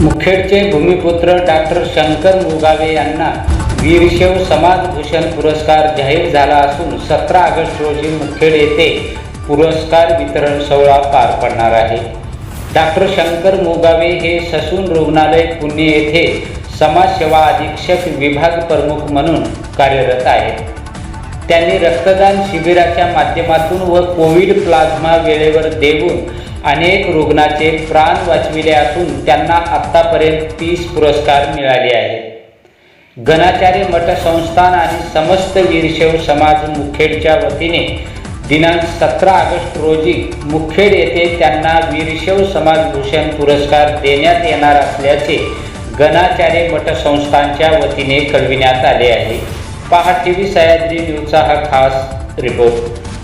मुखेडचे भूमिपुत्र doctor Shankar मुगावे यांना वीरशैव समाजभूषण पुरस्कार जाहीर झाला असून सतरा ऑगस्ट रोजी मुखेड येथे पुरस्कार वितरण सोहळा पार पडणार आहे. डॉक्टर शंकर मुगावे हे ससून रुग्णालय पुणे येथे समाजसेवा अधीक्षक विभाग प्रमुख म्हणून कार्यरत आहेत. त्यांनी रक्तदान शिबिराच्या माध्यमातून व कोविड प्लाझ्मा वेळेवर देऊन अनेक रुग्णाचे प्राण वाचविले असून त्यांना आत्तापर्यंत तीस पुरस्कार मिळाले आहेत. गणाचार्य मठ संस्थान आणि समस्त वीरशैव समाज मुखेडच्या वतीने दिनांक सतरा ऑगस्ट रोजी मुखेड येथे त्यांना वीरशैव समाजभूषण पुरस्कार देण्यात येणार असल्याचे गणाचार्य मठ संस्थानच्या वतीने कळविण्यात आले आहे. पहा टी व्ही सह्याद्री न्यूजचा हा खास रिपोर्ट